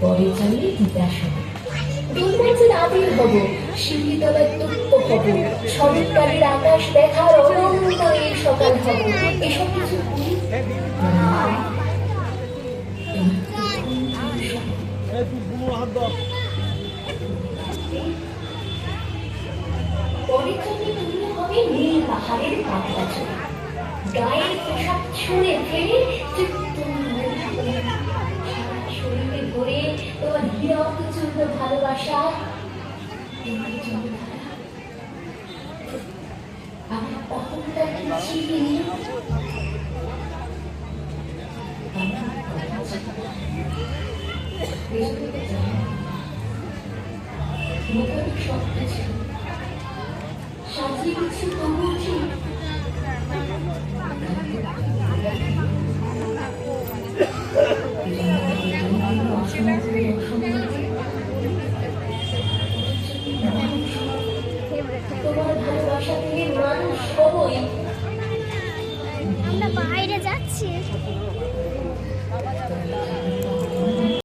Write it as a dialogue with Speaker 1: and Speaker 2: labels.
Speaker 1: পরে চালিয়ে তিতাসন দুর্গাচের আবির হব শিউলিতলার তুপ্প হব শরৎকালের আকাশ দেখার অনন্ত এই সকাল হব। এসব কিছু করি পরে তুমি হবে নীল পাহাড়ের পাতলা গায়ের পোশাক ছুঁড়ে ফেলে তুমি তোমার হীরক চূর্ণ ভালোবাসা তোমার জন্য ধারা। আমার অহংটা কি ছিলি আমার কথা ছিল। বেরোতে জানি না। মোটামুটি সবটা ছিল সাজিয়ে গেছি তবুও ঠিক অসংখ্য